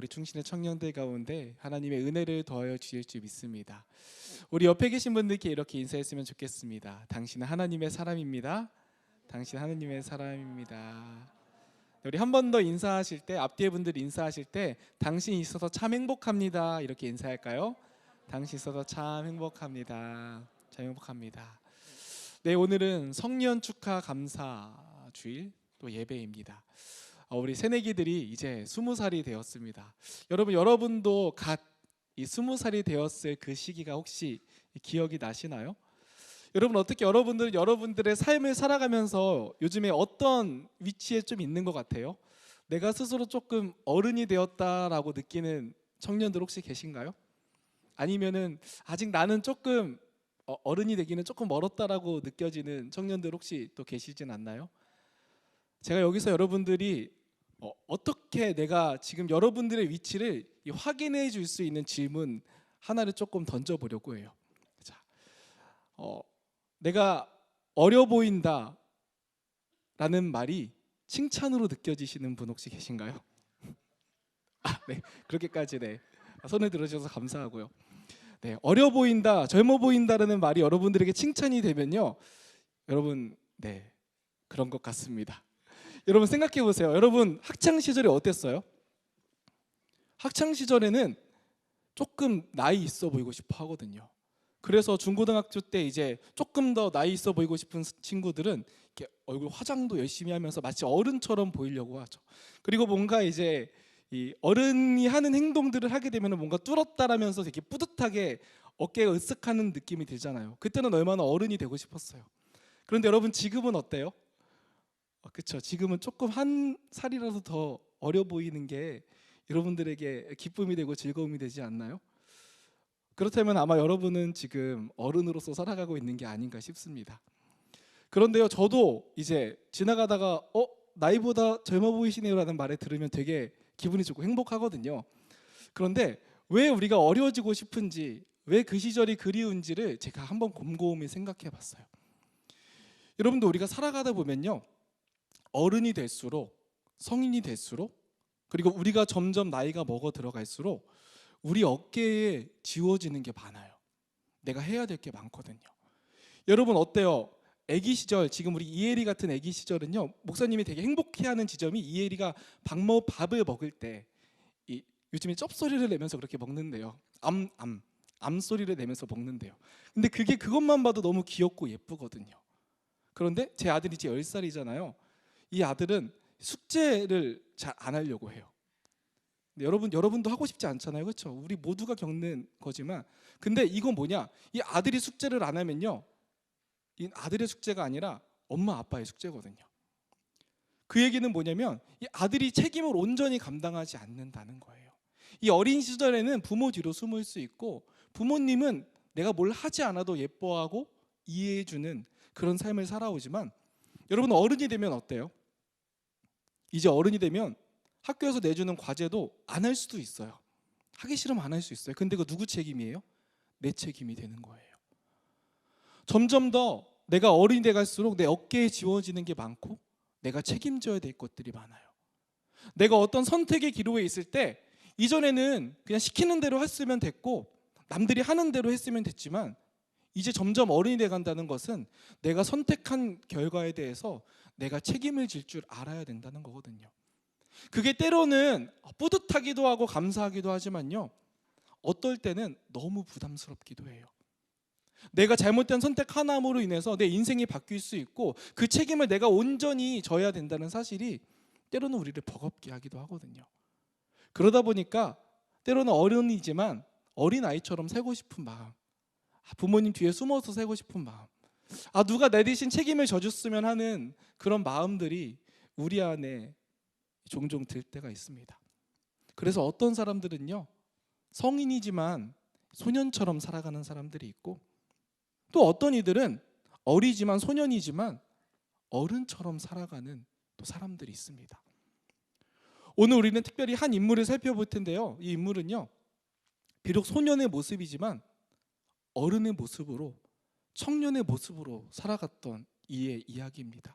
우리 충신의 청년들 가운데 하나님의 은혜를 더하여 주실 줄 믿습니다. 우리 옆에 계신 분들께 이렇게 인사했으면 좋겠습니다. 당신은 하나님의 사람입니다. 당신 하나님의 사람입니다. 우리 한 번 더 인사하실 때 앞뒤에 분들 인사하실 때 당신 있어서 참 행복합니다. 이렇게 인사할까요? 당신 있어서 참 행복합니다. 참 행복합니다. 네, 오늘은 성년 축하 감사 주일 또 예배입니다. 어, 우리 새내기들이 이제 스무 살이 되었습니다. 여러분 여러분도 갓 이 스무 살이 되었을 그 시기가 혹시 기억이 나시나요? 여러분 어떻게 여러분들은 여러분들의 삶을 살아가면서 요즘에 어떤 위치에 좀 있는 것 같아요? 내가 스스로 조금 어른이 되었다라고 느끼는 청년들 혹시 계신가요? 아니면은 아직 나는 조금 어, 어른이 되기는 조금 멀었다라고 느껴지는 청년들 혹시 또 계시진 않나요? 제가 여기서 여러분들이 어, 어떻게 내가 지금 여러분들의 위치를 이 확인해 줄 수 있는 질문 하나를 조금 던져 보려고 해요. 자, 어, 내가 어려 보인다라는 말이 칭찬으로 느껴지시는 분 혹시 계신가요? 아, 네, 그렇게까지 네 손을 들어주셔서 감사하고요. 네, 어려 보인다, 젊어 보인다라는 말이 여러분들에게 칭찬이 되면요, 여러분, 네 그런 것 같습니다. 여러분 생각해 보세요. 여러분 학창 시절에 어땠어요? 학창 시절에는 조금 나이 있어 보이고 싶어 하거든요. 그래서 중고등학교 때 이제 조금 더 나이 있어 보이고 싶은 친구들은 이렇게 얼굴 화장도 열심히 하면서 마치 어른처럼 보이려고 하죠. 그리고 뭔가 이제 이 어른이 하는 행동들을 하게 되면 뭔가 뚫었다라면서 되게 뿌듯하게 어깨가 으쓱하는 느낌이 들잖아요. 그때는 얼마나 어른이 되고 싶었어요. 그런데 여러분 지금은 어때요? 어, 그렇죠. 지금은 조금 한 살이라도 더 어려 보이는 게 여러분들에게 기쁨이 되고 즐거움이 되지 않나요? 그렇다면 아마 여러분은 지금 어른으로서 살아가고 있는 게 아닌가 싶습니다. 그런데요, 저도 이제 지나가다가 어 나이보다 젊어 보이시네요라는 말을 들으면 되게 기분이 좋고 행복하거든요. 그런데 왜 우리가 어려워지고 싶은지, 왜 그 시절이 그리운지를 제가 한번 곰곰이 생각해 봤어요. 여러분도 우리가 살아가다 보면요, 어른이 될수록 성인이 될수록 그리고 우리가 점점 나이가 먹어 들어갈수록 우리 어깨에 지워지는 게 많아요. 내가 해야 될 게 많거든요. 여러분 어때요? 아기 시절 지금 우리 이혜리 같은 아기 시절은요 목사님이 되게 행복해하는 지점이 이혜리가 밥먹 밥을 먹을 때 이, 요즘에 쩝 소리를 내면서 그렇게 먹는데요 암암암 암 소리를 내면서 먹는데요 근데 그게 그것만 봐도 너무 귀엽고 예쁘거든요 그런데 제 아들이 이제 10살이잖아요 이 아들은 숙제를 잘 안 하려고 해요. 여러분 여러분도 하고 싶지 않잖아요, 그렇죠? 우리 모두가 겪는 거지만, 근데 이건 뭐냐? 이 아들이 숙제를 안 하면요, 이 아들의 숙제가 아니라 엄마 아빠의 숙제거든요. 그 얘기는 뭐냐면 이 아들이 책임을 온전히 감당하지 않는다는 거예요. 이 어린 시절에는 부모 뒤로 숨을 수 있고 부모님은 내가 뭘 하지 않아도 예뻐하고 이해해주는 그런 삶을 살아오지만 여러분 어른이 되면 어때요? 이제 어른이 되면 학교에서 내주는 과제도 안 할 수도 있어요. 하기 싫으면 안 할 수 있어요. 근데 그 누구 책임이에요? 내 책임이 되는 거예요. 점점 더 내가 어른이 돼 갈수록 내 어깨에 지워지는 게 많고 내가 책임져야 될 것들이 많아요. 내가 어떤 선택의 기로에 있을 때 이전에는 그냥 시키는 대로 했으면 됐고 남들이 하는 대로 했으면 됐지만 이제 점점 어른이 돼 간다는 것은 내가 선택한 결과에 대해서 내가 책임을 질 줄 알아야 된다는 거거든요. 그게 때로는 뿌듯하기도 하고 감사하기도 하지만요. 어떨 때는 너무 부담스럽기도 해요. 내가 잘못된 선택 하나로 인해서 내 인생이 바뀔 수 있고 그 책임을 내가 온전히 져야 된다는 사실이 때로는 우리를 버겁게 하기도 하거든요. 그러다 보니까 때로는 어른이지만 어린 아이처럼 살고 싶은 마음, 아, 부모님 뒤에 숨어서 살고 싶은 마음, 아 누가 내 대신 책임을 져줬으면 하는 그런 마음들이 우리 안에 종종 들 때가 있습니다. 그래서 어떤 사람들은요 성인이지만 소년처럼 살아가는 사람들이 있고 또 어떤 이들은 어리지만 소년이지만 어른처럼 살아가는 또 사람들이 있습니다. 오늘 우리는 특별히 한 인물을 살펴볼 텐데요. 이 인물은요 비록 소년의 모습이지만 어른의 모습으로 청년의 모습으로 살아갔던 이의 이야기입니다.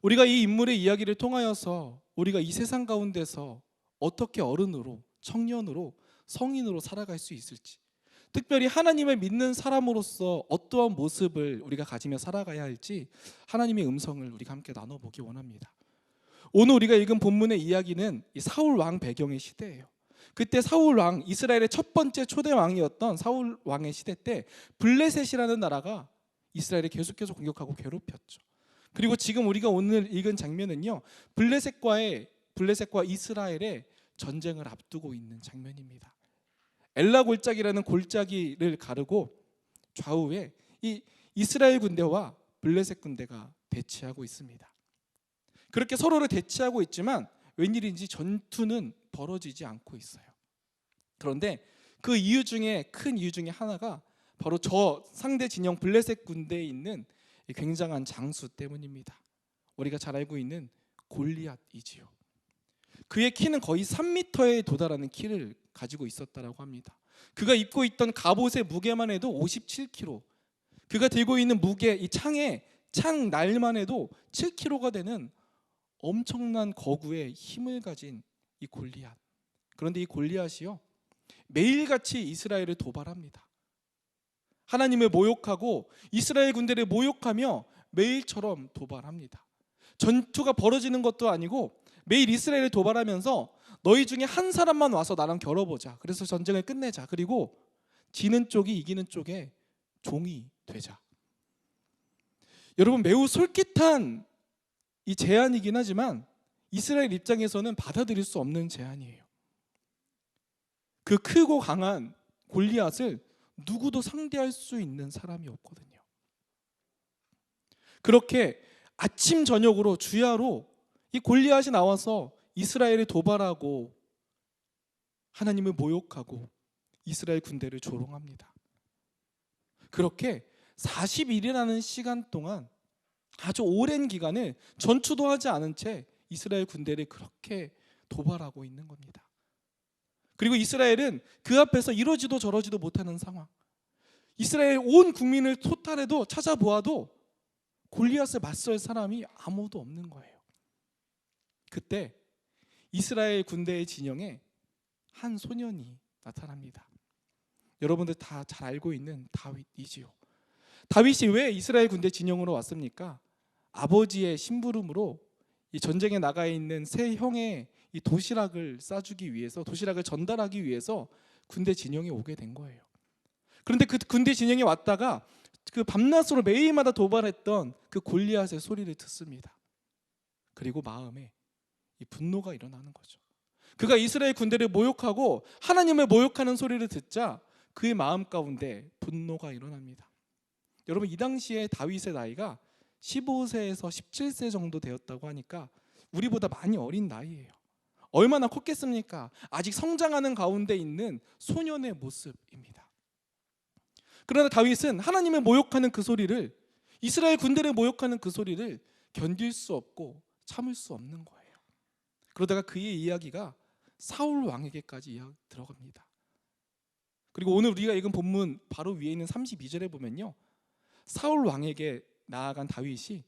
우리가 이 인물의 이야기를 통하여서 우리가 이 세상 가운데서 어떻게 어른으로 청년으로 성인으로 살아갈 수 있을지 특별히 하나님을 믿는 사람으로서 어떠한 모습을 우리가 가지며 살아가야 할지 하나님의 음성을 우리가 함께 나눠보기 원합니다. 오늘 우리가 읽은 본문의 이야기는 이 사울 왕 배경의 시대예요. 그때 사울 왕 이스라엘의 첫 번째 초대 왕이었던 사울 왕의 시대 때 블레셋이라는 나라가 이스라엘을 계속해서 공격하고 괴롭혔죠. 그리고 지금 우리가 오늘 읽은 장면은요. 블레셋과의 블레셋과 이스라엘의 전쟁을 앞두고 있는 장면입니다. 엘라 골짜기라는 골짜기를 가르고 좌우에 이 이스라엘 군대와 블레셋 군대가 대치하고 있습니다. 그렇게 서로를 대치하고 있지만 웬일인지 전투는 벌어지지 않고 있어요. 그런데 그 이유 중에 큰 이유 중에 하나가 바로 저 상대 진영 블레셋 군대에 있는 이 굉장한 장수 때문입니다. 우리가 잘 알고 있는 골리앗이지요. 그의 키는 거의 3m에 도달하는 키를 가지고 있었다라고 합니다. 그가 입고 있던 갑옷의 무게만 해도 57kg. 그가 들고 있는 무게 이 창에 창 날만 해도 7kg가 되는 엄청난 거구의 힘을 가진 이 골리앗. 그런데 이 골리앗이요. 매일같이 이스라엘을 도발합니다. 하나님을 모욕하고 이스라엘 군대를 모욕하며 매일처럼 도발합니다. 전투가 벌어지는 것도 아니고 매일 이스라엘을 도발하면서 너희 중에 한 사람만 와서 나랑 겨뤄보자. 그래서 전쟁을 끝내자. 그리고 지는 쪽이 이기는 쪽에 종이 되자. 여러분 매우 솔깃한 이 제안이긴 하지만 이스라엘 입장에서는 받아들일 수 없는 제안이에요. 그 크고 강한 골리앗을 누구도 상대할 수 있는 사람이 없거든요. 그렇게 아침 저녁으로 주야로 이 골리앗이 나와서 이스라엘을 도발하고 하나님을 모욕하고 이스라엘 군대를 조롱합니다. 그렇게 40일이라는 시간 동안 아주 오랜 기간을 전투도 하지 않은 채 이스라엘 군대를 그렇게 도발하고 있는 겁니다. 그리고 이스라엘은 그 앞에서 이러지도 저러지도 못하는 상황. 이스라엘 온 국민을 토탈해도 찾아보아도 골리앗을 맞설 사람이 아무도 없는 거예요. 그때 이스라엘 군대의 진영에 한 소년이 나타납니다. 여러분들 다 잘 알고 있는 다윗이지요. 다윗이 왜 이스라엘 군대 진영으로 왔습니까? 아버지의 심부름으로 이 전쟁에 나가 있는 세 형의 이 도시락을 싸주기 위해서 도시락을 전달하기 위해서 군대 진영에 오게 된 거예요. 그런데 그 군대 진영에 왔다가 그 밤낮으로 매일마다 도발했던 그 골리앗의 소리를 듣습니다. 그리고 마음에 이 분노가 일어나는 거죠. 그가 이스라엘 군대를 모욕하고 하나님을 모욕하는 소리를 듣자 그의 마음 가운데 분노가 일어납니다. 여러분 이 당시에 다윗의 나이가 15세에서 17세 정도 되었다고 하니까 우리보다 많이 어린 나이예요. 얼마나 컸겠습니까? 아직 성장하는 가운데 있는 소년의 모습입니다. 그러나 다윗은 하나님을 모욕하는 그 소리를 이스라엘 군대를 모욕하는 그 소리를 견딜 수 없고 참을 수 없는 거예요. 그러다가 그의 이야기가 사울 왕에게까지 들어갑니다. 그리고 오늘 우리가 읽은 본문 바로 위에 있는 32절에 보면요. 사울 왕에게 나아간 다윗이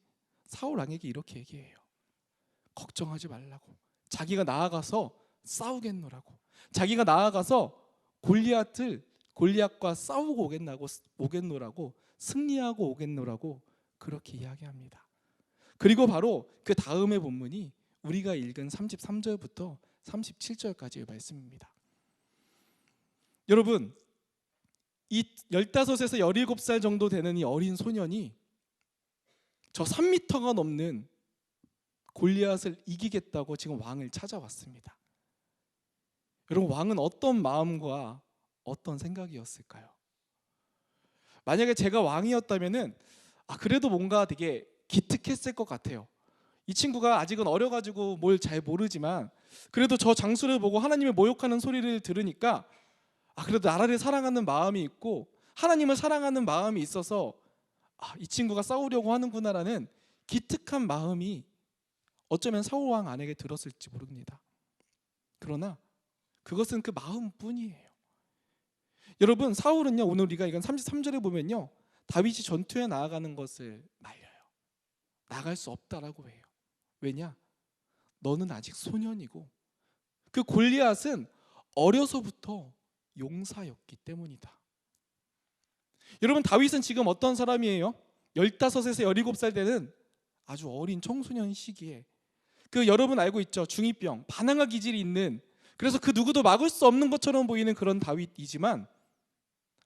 사울 왕에게 이렇게 얘기해요. 걱정하지 말라고. 자기가 나아가서 싸우겠노라고. 자기가 나아가서 골리앗을 골리앗과 싸우고 오겠나고 오겠노라고 승리하고 오겠노라고 그렇게 이야기합니다. 그리고 바로 그 다음의 본문이 우리가 읽은 33절부터 37절까지의 말씀입니다. 여러분, 이 15에서 17살 정도 되는 이 어린 소년이 저 3미터가 넘는 골리앗을 이기겠다고 지금 왕을 찾아왔습니다. 여러분 왕은 어떤 마음과 어떤 생각이었을까요? 만약에 제가 왕이었다면은 아 그래도 뭔가 되게 기특했을 것 같아요. 이 친구가 아직은 어려가지고 뭘 잘 모르지만 그래도 저 장수를 보고 하나님을 모욕하는 소리를 들으니까 아 그래도 나라를 사랑하는 마음이 있고 하나님을 사랑하는 마음이 있어서 아, 이 친구가 싸우려고 하는구나라는 기특한 마음이 어쩌면 사울 왕 안에게 들었을지 모릅니다. 그러나 그것은 그 마음뿐이에요. 여러분 사울은요 오늘 우리가 이건 33절에 보면요 다윗이 전투에 나아가는 것을 말려요. 나갈 수 없다라고 해요. 왜냐? 너는 아직 소년이고 그 골리앗은 어려서부터 용사였기 때문이다. 여러분 다윗은 지금 어떤 사람이에요? 15에서 17살 되는 아주 어린 청소년 시기에 그 여러분 알고 있죠? 중2병, 반항아 기질이 있는 그래서 그 누구도 막을 수 없는 것처럼 보이는 그런 다윗이지만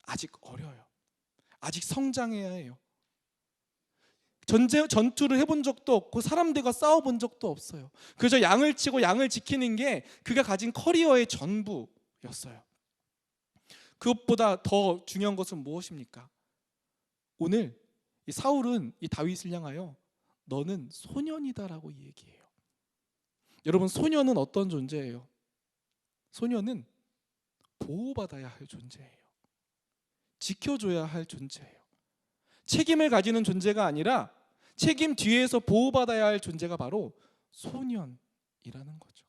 아직 어려요. 아직 성장해야 해요. 전제, 전투를 해본 적도 없고 사람들과 싸워본 적도 없어요. 그저 양을 치고 양을 지키는 게 그가 가진 커리어의 전부였어요. 그것보다 더 중요한 것은 무엇입니까? 오늘 이 사울은 이 다윗을 향하여 너는 소년이다라고 얘기해요. 여러분 소년은 어떤 존재예요? 소년은 보호받아야 할 존재예요. 지켜줘야 할 존재예요. 책임을 가지는 존재가 아니라 책임 뒤에서 보호받아야 할 존재가 바로 소년이라는 거죠.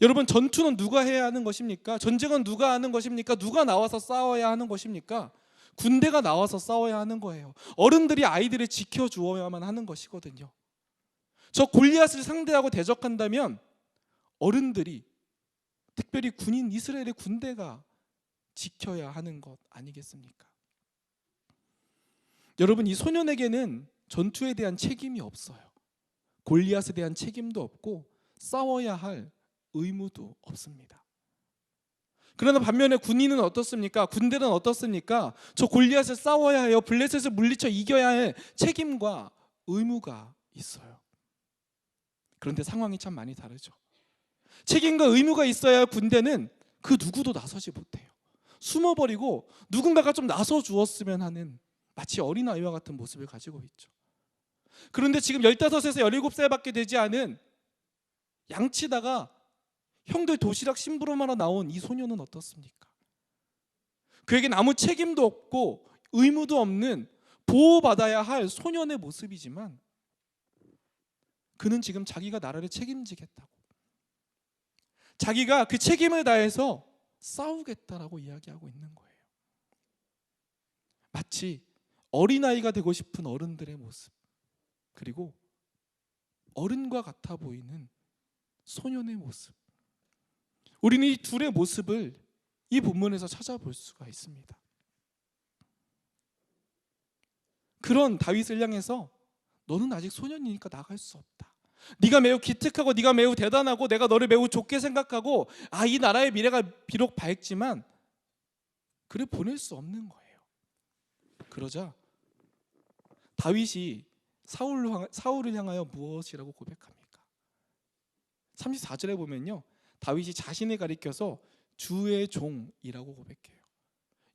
여러분 전투는 누가 해야 하는 것입니까? 전쟁은 누가 하는 것입니까? 누가 나와서 싸워야 하는 것입니까? 군대가 나와서 싸워야 하는 거예요. 어른들이 아이들을 지켜 주어야만 하는 것이거든요. 저 골리앗을 상대하고 대적한다면 어른들이 특별히 군인 이스라엘의 군대가 지켜야 하는 것 아니겠습니까? 여러분 이 소년에게는 전투에 대한 책임이 없어요. 골리앗에 대한 책임도 없고 싸워야 할 의무도 없습니다. 그러나 반면에 군인은 어떻습니까? 군대는 어떻습니까? 저 골리앗을 싸워야 해요. 블레셋을 물리쳐 이겨야 할 책임과 의무가 있어요. 그런데 상황이 참 많이 다르죠. 책임과 의무가 있어야 할 군대는 그 누구도 나서지 못해요. 숨어버리고 누군가가 좀 나서 주었으면 하는 마치 어린아이와 같은 모습을 가지고 있죠. 그런데 지금 15에서 17살밖에 되지 않은 양치다가 형들 도시락 심부름하러 나온 이 소녀는 어떻습니까? 그에겐 아무 책임도 없고 의무도 없는 보호받아야 할 소년의 모습이지만 그는 지금 자기가 나라를 책임지겠다고 자기가 그 책임을 다해서 싸우겠다라고 이야기하고 있는 거예요. 마치 어린아이가 되고 싶은 어른들의 모습 그리고 어른과 같아 보이는 소년의 모습 우리는 이 둘의 모습을 이 본문에서 찾아볼 수가 있습니다. 그런 다윗을 향해서 너는 아직 소년이니까 나갈 수 없다. 네가 매우 기특하고 네가 매우 대단하고 내가 너를 매우 좋게 생각하고 아 이 나라의 미래가 비록 밝지만 그를 보낼 수 없는 거예요. 그러자 다윗이 사울을, 향하여 무엇이라고 고백합니까? 34절에 보면요. 다윗이 자신을 가리켜서 주의 종이라고 고백해요.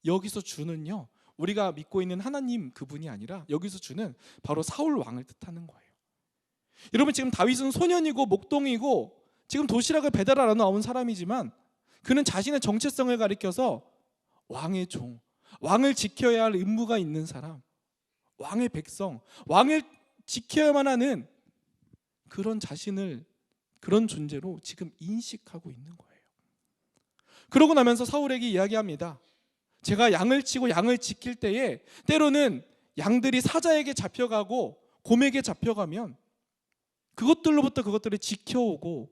여기서 주는요. 우리가 믿고 있는 하나님 그분이 아니라 여기서 주는 바로 사울 왕을 뜻하는 거예요. 여러분 지금 다윗은 소년이고 목동이고 지금 도시락을 배달하러 나온 사람이지만 그는 자신의 정체성을 가리켜서 왕의 종, 왕을 지켜야 할 의무가 있는 사람, 왕의 백성, 왕을 지켜야만 하는 그런 자신을 그런 존재로 지금 인식하고 있는 거예요. 그러고 나면서 사울에게 이야기합니다. 제가 양을 치고 양을 지킬 때에 때로는 양들이 사자에게 잡혀가고 곰에게 잡혀가면 그것들로부터 그것들을 지켜오고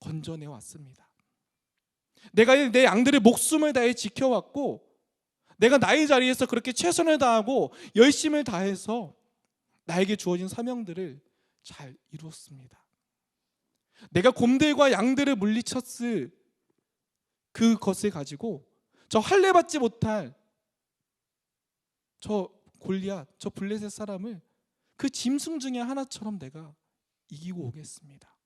건져내 왔습니다. 내가 내 양들의 목숨을 다해 지켜왔고 내가 나의 자리에서 그렇게 최선을 다하고 열심을 다해서 나에게 주어진 사명들을 잘 이루었습니다. 내가 곰들과 양들을 물리쳤을 그것을 가지고 저 할례 받지 못할 저 골리앗, 저 블레셋 사람을 그 짐승 중에 하나처럼 내가 이기고 오겠습니다.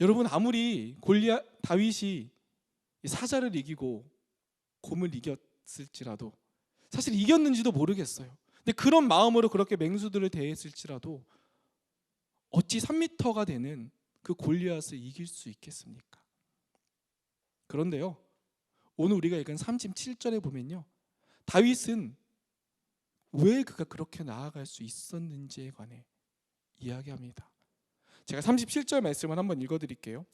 여러분 아무리 골리앗 다윗이 이 사자를 이기고 곰을 이겼을지라도 사실 이겼는지도 모르겠어요. 근데 그런 마음으로 그렇게 맹수들을 대했을지라도 어찌 3미터가 되는 그 골리앗을 이길 수 있겠습니까? 그런데요. 오늘 우리가 읽은 37절에 보면요. 다윗은 왜 그가 그렇게 나아갈 수 있었는지에 관해 이야기합니다. 제가 37절 말씀을 한번 읽어 드릴게요.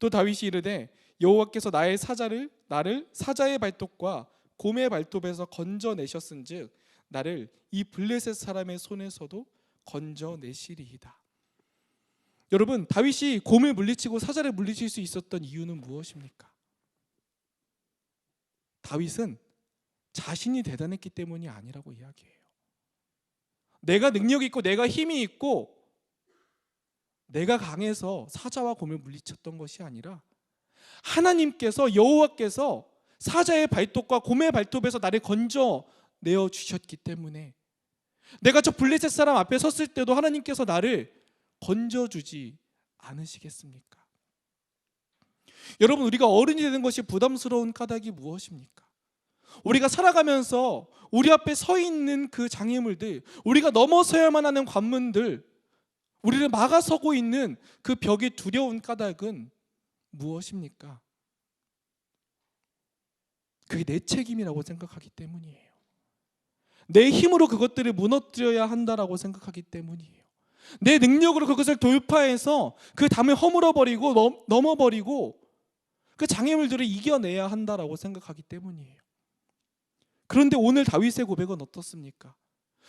또 다윗이 이르되 여호와께서 나의 사자를 나를 사자의 발톱과 곰의 발톱에서 건져내셨은즉 나를 이 블레셋 사람의 손에서도 건져내시리이다. 여러분 다윗이 곰을 물리치고 사자를 물리칠 수 있었던 이유는 무엇입니까? 다윗은 자신이 대단했기 때문이 아니라고 이야기해요. 내가 능력이 있고 내가 힘이 있고 내가 강해서 사자와 곰을 물리쳤던 것이 아니라 하나님께서 여호와께서 사자의 발톱과 곰의 발톱에서 나를 건져 내어 주셨기 때문에 내가 저 블레셋 사람 앞에 섰을 때도 하나님께서 나를 건져 주지 않으시겠습니까? 여러분 우리가 어른이 되는 것이 부담스러운 까닭이 무엇입니까? 우리가 살아가면서 우리 앞에 서 있는 그 장애물들, 우리가 넘어서야만 하는 관문들, 우리를 막아서고 있는 그 벽이 두려운 까닭은 무엇입니까? 그게 내 책임이라고 생각하기 때문이에요. 내 힘으로 그것들을 무너뜨려야 한다라고 생각하기 때문이에요. 내 능력으로 그것을 돌파해서 그 담을 허물어 버리고 넘어 버리고 그 장애물들을 이겨내야 한다라고 생각하기 때문이에요. 그런데 오늘 다윗의 고백은 어떻습니까?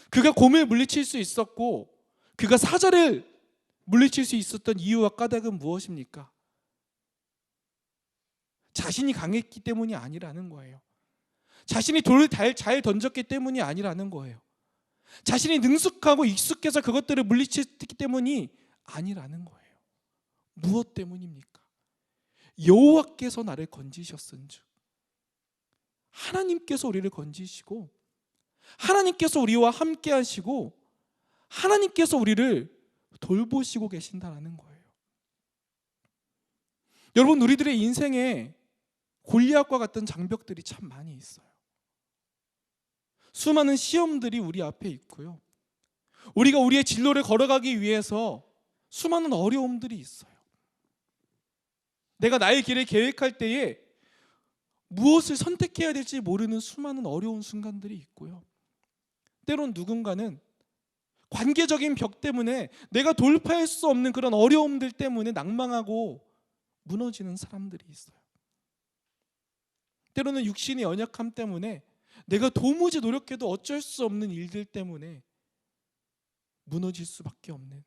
그가 곰을 물리칠 수 있었고 그가 사자를 물리칠 수 있었던 이유와 까닭은 무엇입니까? 자신이 강했기 때문이 아니라는 거예요. 자신이 돌을 잘 던졌기 때문이 아니라는 거예요. 자신이 능숙하고 익숙해서 그것들을 물리쳤기 때문이 아니라는 거예요. 무엇 때문입니까? 여호와께서 나를 건지셨은즉 하나님께서 우리를 건지시고 하나님께서 우리와 함께 하시고 하나님께서 우리를 돌보시고 계신다라는 거예요. 여러분 우리들의 인생에 골리앗과 같은 장벽들이 참 많이 있어요. 수많은 시험들이 우리 앞에 있고요. 우리가 우리의 진로를 걸어가기 위해서 수많은 어려움들이 있어요. 내가 나의 길을 계획할 때에 무엇을 선택해야 될지 모르는 수많은 어려운 순간들이 있고요. 때론 누군가는 관계적인 벽 때문에 내가 돌파할 수 없는 그런 어려움들 때문에 낭망하고 무너지는 사람들이 있어요. 때로는 육신의 연약함 때문에 내가 도무지 노력해도 어쩔 수 없는 일들 때문에 무너질 수밖에 없는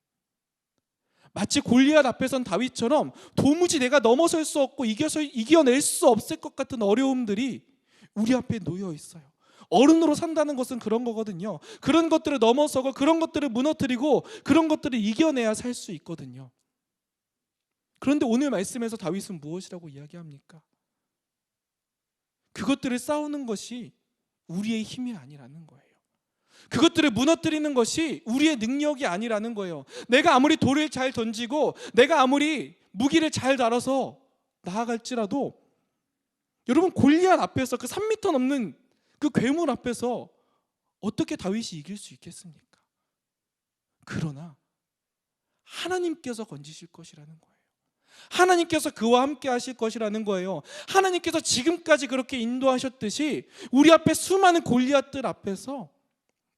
마치 골리앗 앞에선 다윗처럼 도무지 내가 넘어설 수 없고 이겨서 이겨낼 수 없을 것 같은 어려움들이 우리 앞에 놓여 있어요. 어른으로 산다는 것은 그런 거거든요. 그런 것들을 넘어서고 그런 것들을 무너뜨리고 그런 것들을 이겨내야 살 수 있거든요. 그런데 오늘 말씀에서 다윗은 무엇이라고 이야기합니까? 그것들을 싸우는 것이 우리의 힘이 아니라는 거예요. 그것들을 무너뜨리는 것이 우리의 능력이 아니라는 거예요. 내가 아무리 돌을 잘 던지고 내가 아무리 무기를 잘 다뤄서 나아갈지라도 여러분 골리앗 앞에서 그 3미터 넘는 그 괴물 앞에서 어떻게 다윗이 이길 수 있겠습니까? 그러나 하나님께서 건지실 것이라는 거예요. 하나님께서 그와 함께 하실 것이라는 거예요. 하나님께서 지금까지 그렇게 인도하셨듯이 우리 앞에 수많은 골리앗들 앞에서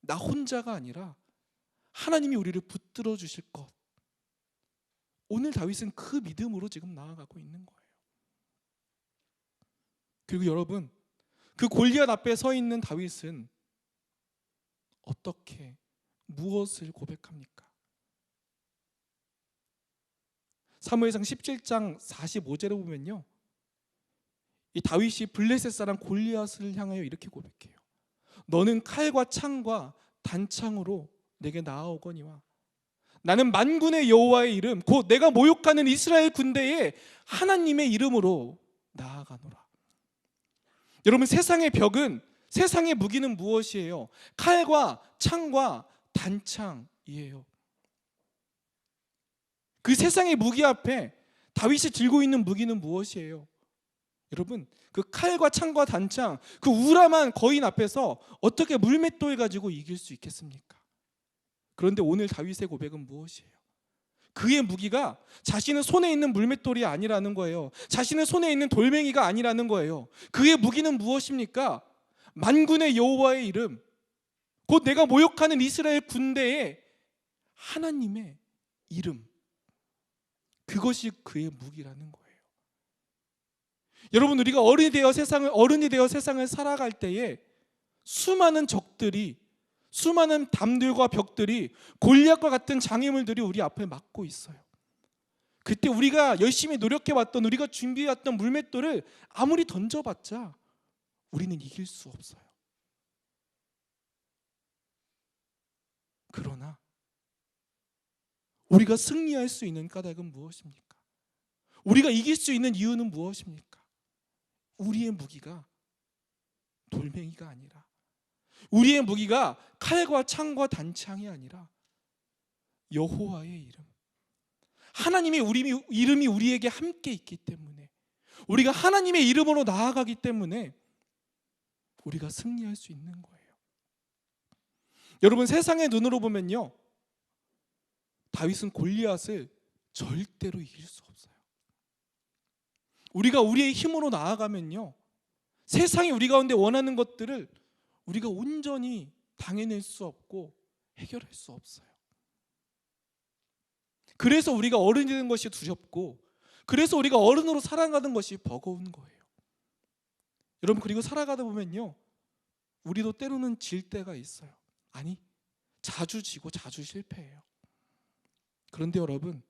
나 혼자가 아니라 하나님이 우리를 붙들어 주실 것. 오늘 다윗은 그 믿음으로 지금 나아가고 있는 거예요. 그리고 여러분, 그 골리앗 앞에 서 있는 다윗은 어떻게 무엇을 고백합니까? 사무엘상 17장 45절에 보면요. 이 다윗이 블레셋 사람 골리앗을 향하여 이렇게 고백해요. 너는 칼과 창과 단창으로 내게 나아오거니와 나는 만군의 여호와의 이름 곧 내가 모욕하는 이스라엘 군대의 하나님의 이름으로 나아가노라. 여러분 세상의 벽은 세상의 무기는 무엇이에요? 칼과 창과 단창이에요. 그 세상의 무기 앞에 다윗이 들고 있는 무기는 무엇이에요? 여러분 그 칼과 창과 단창 그 우람한 거인 앞에서 어떻게 물맷돌 가지고 이길 수 있겠습니까? 그런데 오늘 다윗의 고백은 무엇이에요? 그의 무기가 자신의 손에 있는 물맷돌이 아니라는 거예요. 자신의 손에 있는 돌멩이가 아니라는 거예요. 그의 무기는 무엇입니까? 만군의 여호와의 이름, 곧 내가 모욕하는 이스라엘 군대의 하나님의 이름. 그것이 그의 무기라는 거예요. 여러분 우리가 어른이 되어 세상을 어른이 되어 세상을 살아갈 때에 수많은 적들이 수많은 담들과 벽들이 골리앗과 같은 장애물들이 우리 앞에 막고 있어요. 그때 우리가 열심히 노력해 왔던 우리가 준비해 왔던 물맷돌을 아무리 던져 봤자 우리는 이길 수 없어요. 그러나 우리가 승리할 수 있는 까닭은 무엇입니까? 우리가 이길 수 있는 이유는 무엇입니까? 우리의 무기가 돌멩이가 아니라 우리의 무기가 칼과 창과 단창이 아니라 여호와의 이름. 하나님의 우리 이름이 우리에게 함께 있기 때문에 우리가 하나님의 이름으로 나아가기 때문에 우리가 승리할 수 있는 거예요. 여러분 세상의 눈으로 보면요. 다윗은 골리앗을 절대로 이길 수 없어요. 우리가 우리의 힘으로 나아가면요. 세상이 우리 가운데 원하는 것들을 우리가 온전히 당해낼 수 없고 해결할 수 없어요. 그래서 우리가 어른이 되는 것이 두렵고 그래서 우리가 어른으로 살아가는 것이 버거운 거예요. 여러분 그리고 살아가다 보면요. 우리도 때로는 질 때가 있어요. 아니 자주 지고 자주 실패해요. 그런데 여러분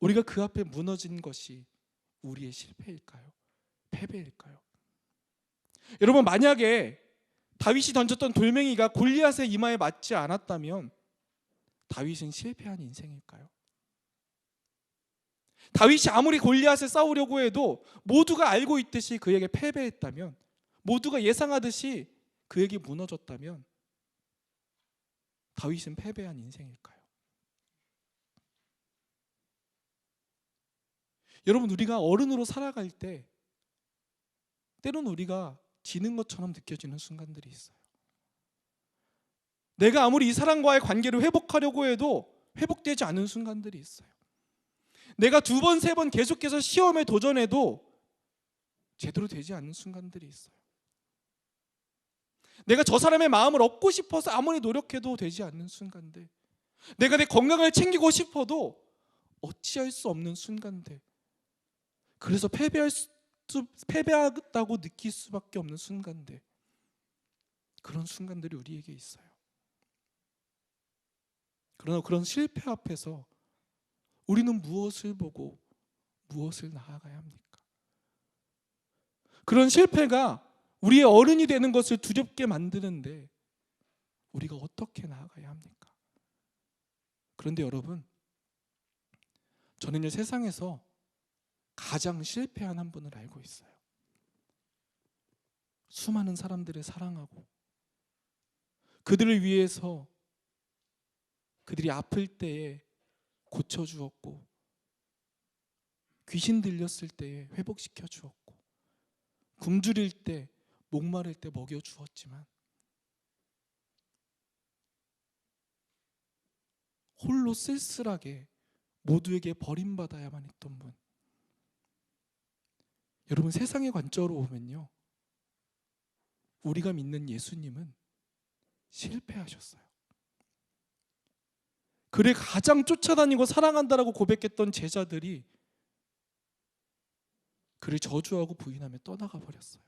우리가 그 앞에 무너진 것이 우리의 실패일까요? 패배일까요? 여러분 만약에 다윗이 던졌던 돌멩이가 골리앗의 이마에 맞지 않았다면 다윗은 실패한 인생일까요? 다윗이 아무리 골리앗을 싸우려고 해도 모두가 알고 있듯이 그에게 패배했다면 모두가 예상하듯이 그에게 무너졌다면 다윗은 패배한 인생일까요? 여러분 우리가 어른으로 살아갈 때 때로는 우리가 지는 것처럼 느껴지는 순간들이 있어요. 내가 아무리 이 사람과의 관계를 회복하려고 해도 회복되지 않은 순간들이 있어요. 내가 두 번, 세 번 계속해서 시험에 도전해도 제대로 되지 않는 순간들이 있어요. 내가 저 사람의 마음을 얻고 싶어서 아무리 노력해도 되지 않는 순간들. 내가 내 건강을 챙기고 싶어도 어찌할 수 없는 순간들. 그래서 패배할 수, 패배하다고 느낄 수밖에 없는 순간들. 그런 순간들이 우리에게 있어요. 그러나 그런 실패 앞에서 우리는 무엇을 보고 무엇을 나아가야 합니까? 그런 실패가 우리의 어른이 되는 것을 두렵게 만드는데 우리가 어떻게 나아가야 합니까? 그런데 여러분, 저는 이 세상에서 가장 실패한 한 분을 알고 있어요. 수많은 사람들을 사랑하고 그들을 위해서 그들이 아플 때에 고쳐 주었고 귀신 들렸을 때에 회복시켜 주었고 굶주릴 때 목마를 때 먹여 주었지만 홀로 쓸쓸하게 모두에게 버림받아야만 했던 분. 여러분 세상의 관점으로 보면요. 우리가 믿는 예수님은 실패하셨어요. 그를 가장 쫓아다니고 사랑한다라고 고백했던 제자들이 그를 저주하고 부인하며 떠나가 버렸어요.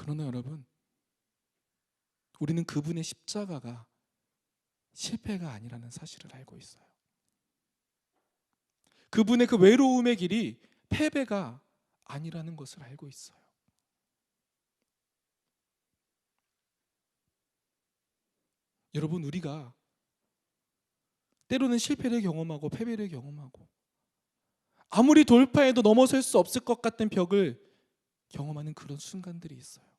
그러나 여러분, 우리는 그분의 십자가가 실패가 아니라는 사실을 알고 있어요. 그분의 그 외로움의 길이 패배가 아니라는 것을 알고 있어요. 여러분 우리가 때로는 실패를 경험하고 패배를 경험하고 아무리 돌파해도 넘어설 수 없을 것 같은 벽을 경험하는 그런 순간들이 있어요.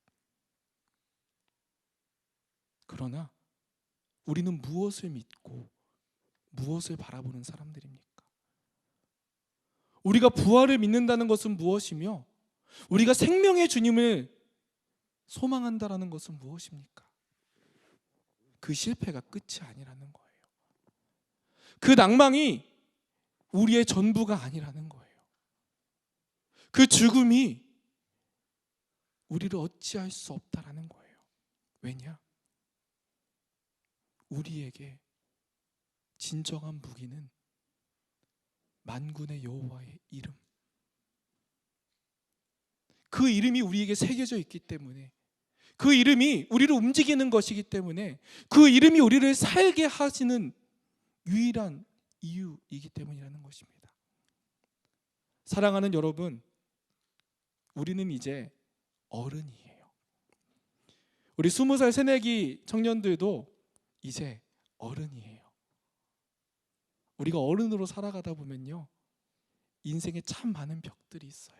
그러나 우리는 무엇을 믿고 무엇을 바라보는 사람들입니까? 우리가 부활을 믿는다는 것은 무엇이며 우리가 생명의 주님을 소망한다라는 것은 무엇입니까? 그 실패가 끝이 아니라는 거예요. 그 낭망이 우리의 전부가 아니라는 거예요. 그 죽음이 우리를 어찌할 수 없다라는 거예요. 왜냐? 우리에게 진정한 무기는 만군의 여호와의 이름. 그 이름이 우리에게 새겨져 있기 때문에 그 이름이 우리를 움직이는 것이기 때문에 그 이름이 우리를 살게 하시는 유일한 이유이기 때문이라는 것입니다. 사랑하는 여러분, 우리는 이제 어른이에요. 우리 스무 살 새내기 청년들도 이제 어른이에요. 우리가 어른으로 살아가다 보면요. 인생에 참 많은 벽들이 있어요.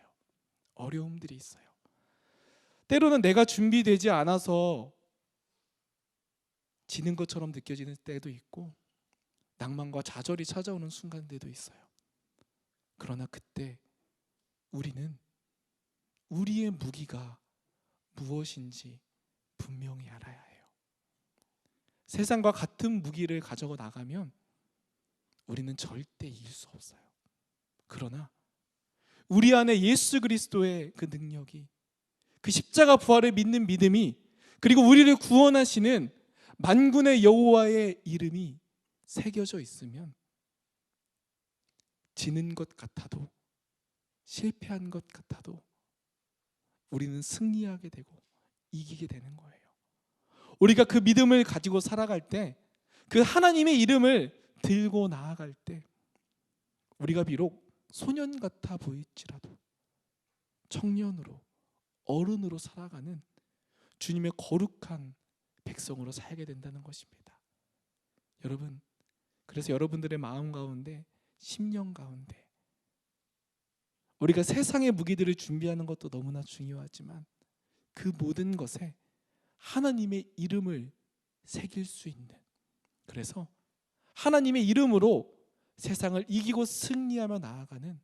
어려움들이 있어요. 때로는 내가 준비되지 않아서 지는 것처럼 느껴지는 때도 있고 낭만과 좌절이 찾아오는 순간들도 있어요. 그러나 그때 우리는 우리의 무기가 무엇인지 분명히 알아야 해요. 세상과 같은 무기를 가져고 나가면 우리는 절대 이길 수 없어요. 그러나 우리 안에 예수 그리스도의 그 능력이 그 십자가 부활을 믿는 믿음이 그리고 우리를 구원하시는 만군의 여호와의 이름이 새겨져 있으면 지는 것 같아도 실패한 것 같아도 우리는 승리하게 되고 이기게 되는 거예요. 우리가 그 믿음을 가지고 살아갈 때 그 하나님의 이름을 들고 나아갈 때 우리가 비록 소년 같아 보일지라도 청년으로 어른으로 살아가는 주님의 거룩한 백성으로 살게 된다는 것입니다. 여러분, 그래서 여러분들의 마음 가운데, 심령 가운데 우리가 세상의 무기들을 준비하는 것도 너무나 중요하지만 그 모든 것에 하나님의 이름을 새길 수 있는 그래서 하나님의 이름으로 세상을 이기고 승리하며 나아가는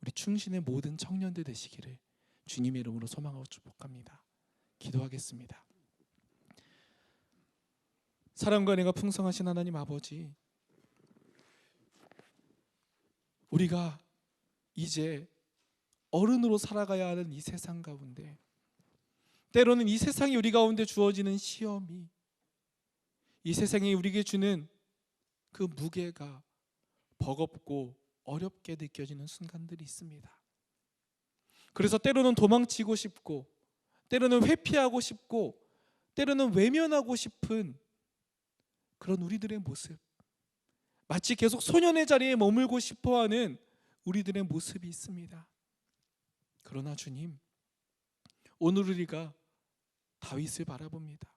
우리 충신의 모든 청년들 되시기를 주님의 이름으로 소망하고 축복합니다. 기도하겠습니다. 사랑과 은혜가 풍성하신 하나님 아버지 우리가 이제 어른으로 살아가야 하는 이 세상 가운데 때로는 이 세상이 우리 가운데 주어지는 시험이 이 세상이 우리에게 주는 그 무게가 버겁고 어렵게 느껴지는 순간들이 있습니다. 그래서 때로는 도망치고 싶고 때로는 회피하고 싶고 때로는 외면하고 싶은 그런 우리들의 모습 마치 계속 소년의 자리에 머물고 싶어하는 우리들의 모습이 있습니다. 그러나 주님 오늘 우리가 다윗을 바라봅니다.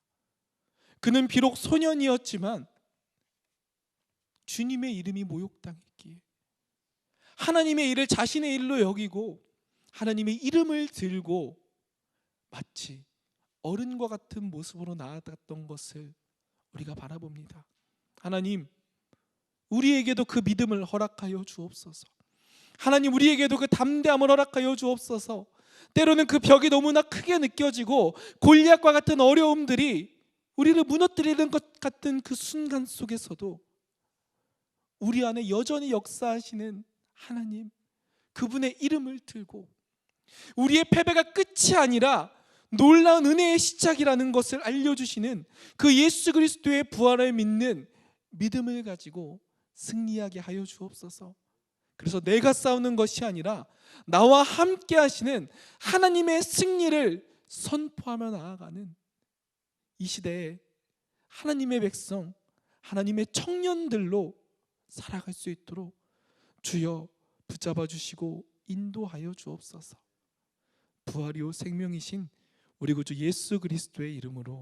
그는 비록 소년이었지만 주님의 이름이 모욕당했기에 하나님의 일을 자신의 일로 여기고 하나님의 이름을 들고 마치 어른과 같은 모습으로 나아갔던 것을 우리가 바라봅니다. 하나님, 우리에게도 그 믿음을 허락하여 주옵소서. 하나님, 우리에게도 그 담대함을 허락하여 주옵소서. 때로는 그 벽이 너무나 크게 느껴지고 골리앗과 같은 어려움들이 우리를 무너뜨리는 것 같은 그 순간 속에서도 우리 안에 여전히 역사하시는 하나님 그분의 이름을 들고 우리의 패배가 끝이 아니라 놀라운 은혜의 시작이라는 것을 알려주시는 그 예수 그리스도의 부활을 믿는 믿음을 가지고 승리하게 하여 주옵소서. 그래서 내가 싸우는 것이 아니라 나와 함께 하시는 하나님의 승리를 선포하며 나아가는 이 시대에 하나님의 백성, 하나님의 청년들로 살아갈 수 있도록 주여 붙잡아 주시고 인도하여 주옵소서. 부활이요 생명이신 우리 구주 예수 그리스도의 이름으로